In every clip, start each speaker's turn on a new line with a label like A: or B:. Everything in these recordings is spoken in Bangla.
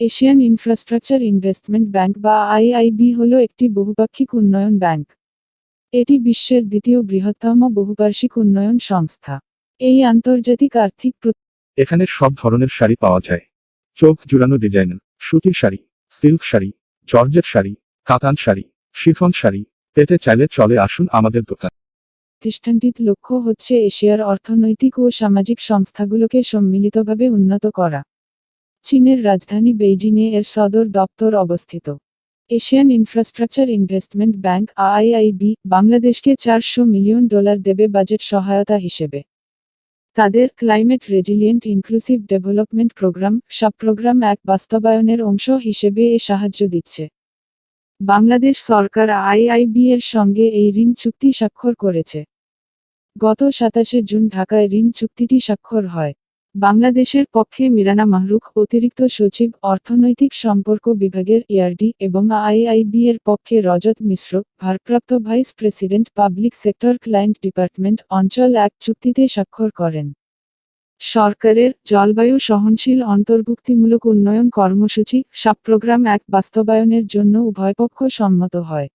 A: এশিয়ান ইনফ্রাস্ট্রাকচার ইনভেস্টমেন্ট ব্যাংক বা আইআইবি হল একটি বহুপাক্ষিক উন্নয়ন ব্যাংক। এটি বিশ্বের দ্বিতীয় বৃহত্তম বহুবার্ষিক উন্নয়ন সংস্থা। এই আন্তর্জাতিক আর্থিক
B: এখানে সব ধরনের শাড়ি পাওয়া যায়। চোখ জুড়ানো ডিজাইন সুতির শাড়ি সিল্ক শাড়ি জর্জেট শাড়ি কাতান শাড়ি শিফন শাড়ি পেতে চাইলে চলে আসুন আমাদের দোকান।
A: প্রতিষ্ঠানটির লক্ষ্য হচ্ছে এশিয়ার অর্থনৈতিক ও সামাজিক সংস্থাগুলোকে সম্মিলিতভাবে উন্নত করা। চীনের রাজধানী বেইজিংয়ে এর সদর দপ্তর অবস্থিত। Asian infrastructure investment bank IIB বাংলাদেশকে চারশো মিলিয়ন ডলার দেবে বাজেট সহায়তা হিসেবে। তাদের climate resilient inclusive development programme, সব প্রোগ্রাম এক বাস্তবায়নের অংশ হিসেবে এ সাহায্য দিচ্ছে। বাংলাদেশ সরকার আইআইবি এর সঙ্গে এই ঋণ চুক্তি স্বাক্ষর করেছে। গত সাতাশে জুন ঢাকায় ঋণ চুক্তিটি স্বাক্ষর হয়। বাংলাদেশের পক্ষে মিরানা মাহরুখ অতিরিক্ত সচিব অর্থনৈতিক সম্পর্ক বিভাগের এআরডি এবং আইআইবি এর পক্ষে রজত মিশ্র, ভারপ্রাপ্ত vice president public sector client department অঞ্চল এক চুক্তিতে স্বাক্ষর করেন। সরকারের জলবায়ু সহনশীল অন্তর্ভুক্তিমূলক উন্নয়ন কর্মসূচি, সাব প্রোগ্রাম এক বাস্তবায়নের জন্য উভয়পক্ষ সম্মত হয়।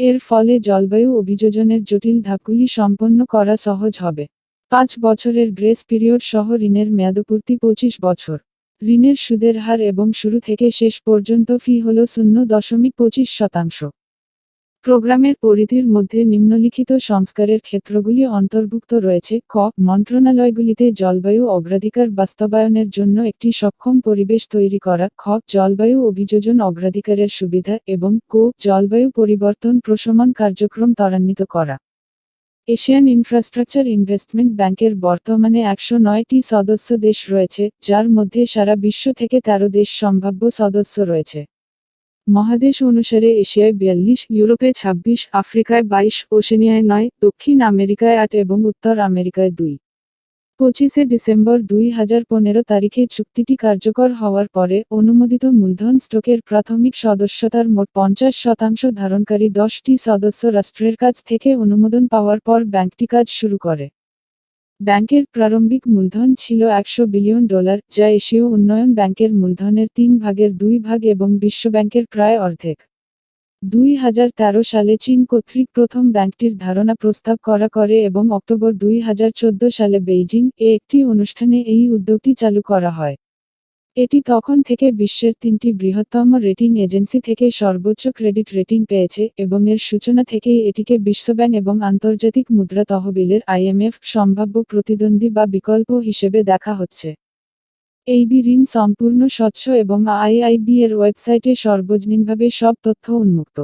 A: এর ফলে জলবায়ু অভিযোজনের জটিল ধাপগুলি সম্পন্ন করা সহজ হবে। পাঁচ বছরের গ্রেস পিরিয়ড সহ ঋণের মেয়াদপূর্তি পঁচিশ বছর। ঋণের সুদের হার এবং শুরু থেকে শেষ পর্যন্ত ফি হল শূন্য দশমিক পঁচিশ শতাংশ। প্রোগ্রামের পরিধির মধ্যে নিম্নলিখিত সংস্কারের ক্ষেত্রগুলি অন্তর্ভুক্ত রয়েছে। ক. মন্ত্রণালয়গুলিতে জলবায়ু অগ্রাধিকার বাস্তবায়নের জন্য একটি সক্ষম পরিবেশ তৈরি করা। খ. জলবায়ু অভিযোজন অগ্রাধিকারের সুবিধা এবং কো. জলবায়ু পরিবর্তন প্রশমন কার্যক্রম ত্বরান্বিত করা। এশিয়ান ইনফ্রাস্ট্রাকচার ইনভেস্টমেন্ট ব্যাংকের বর্তমানে একশো নয়টি সদস্য দেশ রয়েছে, যার মধ্যে সারা বিশ্ব থেকে তেরো দেশ সম্ভাব্য সদস্য রয়েছে। মহাদেশ অনুসারে এশিয়ায় বিয়াল্লিশ, ইউরোপে ২৬ আফ্রিকায় বাইশ, ওশেনিয়ায় নয়, দক্ষিণ আমেরিকায় আট এবং উত্তর আমেরিকায় দুই। পঁচিশে ডিসেম্বর দুই হাজার পনেরো তারিখে চুক্তিটি কার্যকর হওয়ার পরে অনুমোদিত মূলধন স্টকের প্রাথমিক সদস্যতার মোট পঞ্চাশ শতাংশ ধারণকারী দশটি সদস্য রাষ্ট্রের কাছ থেকে অনুমোদন পাওয়ার পর ব্যাংকটি কাজ শুরু করে। ব্যাংকের প্রারম্ভিক মূলধন ছিল একশো বিলিয়ন ডলার, যা এশীয় উন্নয়ন ব্যাংকের মূলধনের তিন ভাগের দুই ভাগ এবং বিশ্বব্যাংকের প্রায় অর্ধেক। দুই হাজার তেরো সালে চীন কর্তৃক প্রথম ব্যাংকটির ধারণা প্রস্তাব করা করে এবং অক্টোবর দুই হাজার চোদ্দ সালে বেইজিং এ একটি অনুষ্ঠানে এই উদ্যোগটি চালু করা হয়। এটি তখন থেকে বিশ্বের তিনটি বৃহত্তম রেটিং এজেন্সি থেকে সর্বোচ্চ ক্রেডিট রেটিং পেয়েছে এবং এর সূচনা থেকেই এটিকে বিশ্বব্যাংক এবং আন্তর্জাতিক মুদ্রা তহবিলের আইএমএফ সম্ভাব্য প্রতিদ্বন্দ্বী বা বিকল্প হিসেবে দেখা হচ্ছে। এই বি ঋণ সম্পূর্ণ স্বচ্ছ এবং আইআইবি এর ওয়েবসাইটে সর্বজনীনভাবে সব তথ্য উন্মুক্ত।